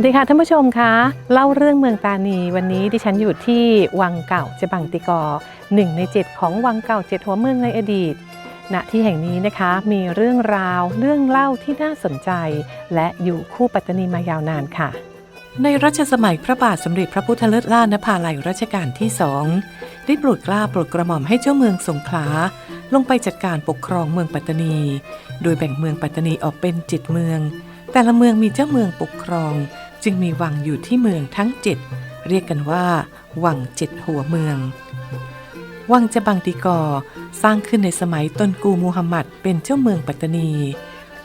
วัสดีค่ะท่านผู้ชมคะเล่าเรื่องเมืองตานีวันนี้ดิฉันอยู่ที่วังเก่าเจบังติกอหนึ่งในเจ็ดของวังเก่าเจ็ดหัวเมืองในอดีตณที่แห่งนี้นะคะมีเรื่องราวเรื่องเล่าที่น่าสนใจ และอยู่คู่ปัตตานีมายาวนานค่ะ ในรัชสมัยพระบาทสมเด็จพระพุทธเลิศล่านภาลัยรัชกาลที่สองได้โปรดกล้าโปรดกระหม่อมให้เจ้าเมืองสงขลาลงไปจัดการปกครองเมืองปัตตานี โดยแบ่งเมืองปัตตานีออกเป็นเจ็ดเมืองแต่ละเมืองมีเจ้าเมืองปกครอง จึงมีวังอยู่ที่เมืองทั้งเจ็ดเรียกกันว่า วังเจ็ดหัวเมือง วังจะบังติกอสร้างขึ้นในสมัยต้นกูมูฮัมหมัดเป็นเจ้าเมืองปัตตานี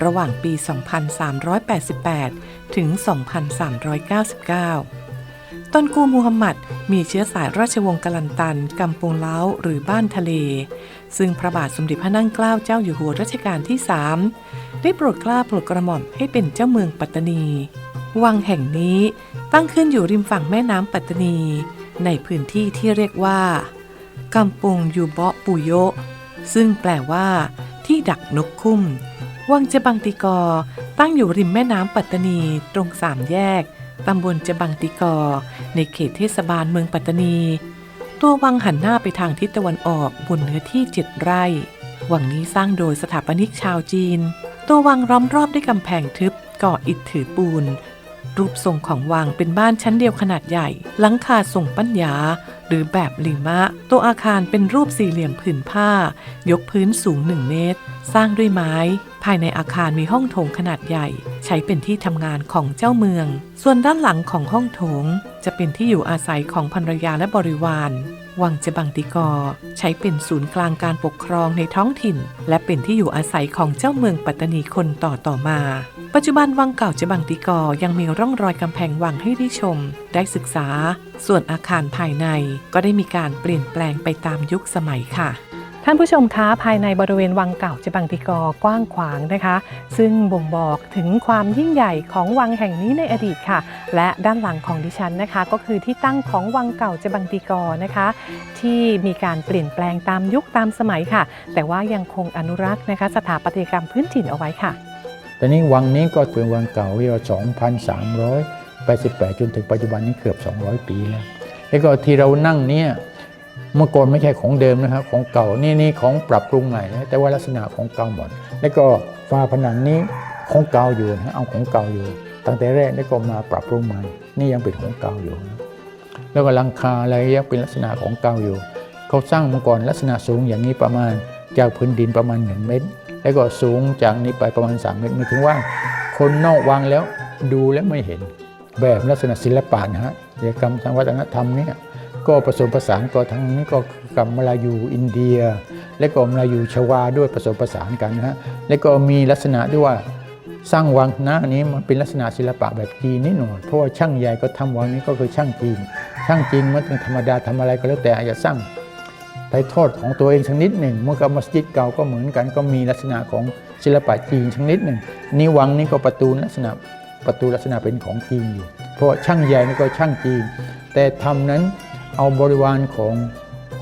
ระหว่างปี 2388 ถึง 2399 ต้นกูมูฮัมหมัดมีเชื้อสายราชวงศ์กลันตันกำปงเล้าหรือบ้านทะเล ซึ่งพระบาทสมเด็จพระนั่งเกล้าเจ้าอยู่หัวรัชกาลที่ 3 ได้โปรดกล้าโปรดกระหม่อมให้เป็นเจ้าเมืองปัตตานี วังแห่งนี้ตั้งขึ้นอยู่ริมฝั่งแม่น้ำปัตตานี ในพื้นที่ที่เรียกว่ากำปงยูเบาะปุโยซึ่งแปลว่า ที่ดักนกคุ้ม วังเจบังติกอ ตั้งอยู่ริมแม่น้ำปัตตานีตรงสามแยกตำบลเจบังติกอ ในเขตเทศบาลเมืองปัตตานี ตัววังหันหน้าไปทางทิศตะวันออกบนเนื้อที่เจ็ดไร่วังนี้สร้างโดยสถาปนิกชาวจีน ตัววังล้อมรอบด้วยกำแพงทึบก่ออิฐถือปูน รูปทรงของวังเป็นบ้านชั้นเดียวขนาดใหญ่ หลังคาทรงปัญญา หรือแบบลิมะ ตัวอาคารเป็นรูปสี่เหลี่ยมผืนผ้า ยกพื้นสูง 1 เมตร สร้างด้วยไม้ ภายในอาคารมีห้องโถงขนาดใหญ่ ใช้เป็นที่ทำงานของเจ้าเมือง ส่วนด้านหลังของห้องโถง จะเป็นที่อยู่อาศัยของภรรยาและบริวาร วังเจบังติกอ ใช้เป็นศูนย์กลางการปกครองในท้องถิ่น และเป็นที่อยู่อาศัยของเจ้าเมืองปัตตานีคนต่อต่อมา ปัจจุบันวังเก่าเจบังติกอยังมีร่องรอยกำแพงวังให้ได้ชม ได้ศึกษา ส่วนอาคารภายในก็ได้มีการเปลี่ยนแปลงไปตามยุคสมัยค่ะ ท่านผู้ชมคะภายในบริเวณวังเก่าเจบังติกอกว้างขวางนะคะ ซึ่งบ่งบอกถึงความยิ่งใหญ่ของวังแห่งนี้ในอดีตค่ะ และด้านหลังของดิฉันนะคะ ก็คือที่ตั้งของวังเก่าเจบังติกอนะคะ ที่มีการเปลี่ยนแปลงตามยุคตามสมัยค่ะ แต่ว่ายังคงอนุรักษ์นะคะ สถาปัตยกรรมพื้นถิ่นเอาไว้ค่ะตอนนี้วังนี้ก็เป็นวังเก่าที่ว่า2,388จนถึงปัจจุบันนี้เกือบ 200 ปีแล้วแล้วก็ที่เรานั่งเนี่ย เมื่อก่อนไม่ใช่ของเดิมนะครับของเก่านี่นี่ของปรับปรุงใหม่นะแต่ว่าลักษณะของเก่าหมด แล้วก็ฝาผนังนี้ของเก่าอยู่นะเอาของเก่าอยู่ ตั้งแต่แรกแล้วก็มาปรับปรุงใหม่ นี่ยังเป็นของเก่าอยู่นะแล้วก็หลังคาอะไรยังเป็นลักษณะของเก่าอยู่ เขาสร้างมาก่อนลักษณะสูงอย่างนี้ประมาณจากพื้นดินประมาณ 1 เมตร แล้วก็สูงจากนี้ไปประมาณ 3 เมตรหมายถึงว่าคนนอกวังแล้วดูแล้วไม่เห็นแบบลักษณะศิลปะนะฮะศิลปกรรมทางวัฒนธรรมเนี่ย ก็ผสมผสานก็ทั้งก็กับมาลายูอินเดีย และก็มาลายูชวาด้วยผสมผสานกันนะฮะและก็มีลักษณะที่ว่าสร้างวังหน้านี้มันเป็นลักษณะศิลปะแบบจีนนิดหน่อยเพราะว่าช่างใหญ่ก็ทำวังนี้ก็คือช่างจีน ช่างจีนมันเป็นธรรมดาทำอะไรก็แล้วแต่อาจจะสร้างถ่ายทอดของตัวเองชนิดหนึ่งเมื่อกับมัสยิดเก่าก็เหมือนกันก็มีลักษณะของศิลปะจีนชนิดหนึ่งนี่วังนี่ก็ประตูลักษณะประตูลักษณะเป็นของจีนอยู่ เพราะช่างใหญ่นี่ก็ช่างจีน แต่ทำนั้น เอาบริวารของ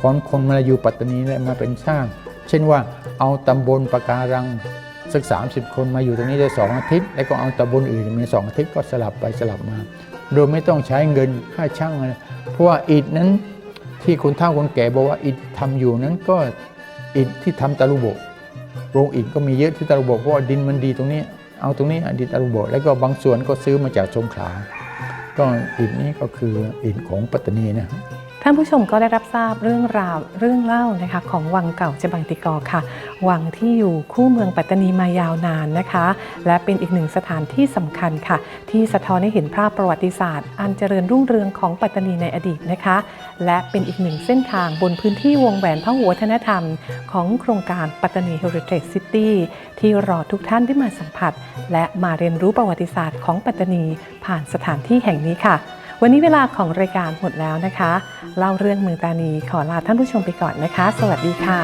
ของคนมาลายูปัตตานีเนี่ยมาเป็นช่าง เช่นว่าเอาตำบลปะการังสัก 30 คนมาอยู่ตรงนี้ได้สองอาทิตย์ แล้วก็เอาตำบลอื่นมีสองอาทิตย์ก็สลับไปสลับมา โดยไม่ต้องใช้เงินค่าช่างอะไรเพราะว่าอิฐนั้นที่คนเฒ่าคนแก่บอกว่าอิฐทำอยู่นั้นก็อิฐที่ทำตะลุโบโรงอิฐก็มีเยอะที่ตะลุโบเพราะดินมันดีตรงนี้ เอาตรงนี้ดินตะลุโบแล้วก็บางส่วนก็ซื้อมาจากสงขา ก็อิฐนี้ก็คืออิฐของปัตตานีนะ ท่านผู้ชมก็ได้รับทราบเรื่องราวเรื่องเล่านะคะของวังเก่าเจบังติกอค่ะ วังที่อยู่คู่เมืองปัตตานีมายาวนานนะคะ และเป็นอีกหนึ่งสถานที่สำคัญค่ะ ที่สะท้อนให้เห็นภาพประวัติศาสตร์ อันเจริญรุ่งเรืองของปัตตานีในอดีตนะคะ และเป็นอีกหนึ่งเส้นทางบนพื้นที่วงแหวนพหุวัฒนธรรม ของโครงการปัตตานี Heritage City ที่รอทุกท่านได้มาสัมผัส และมาเรียนรู้ประวัติศาสตร์ของปัตตานีผ่านสถานที่แห่งนี้ค่ะ วันนี้เวลาของรายการหมดแล้วนะคะ เล่าเรื่องเมืองตานีขอลาท่านผู้ชมไปก่อนนะคะ สวัสดีค่ะ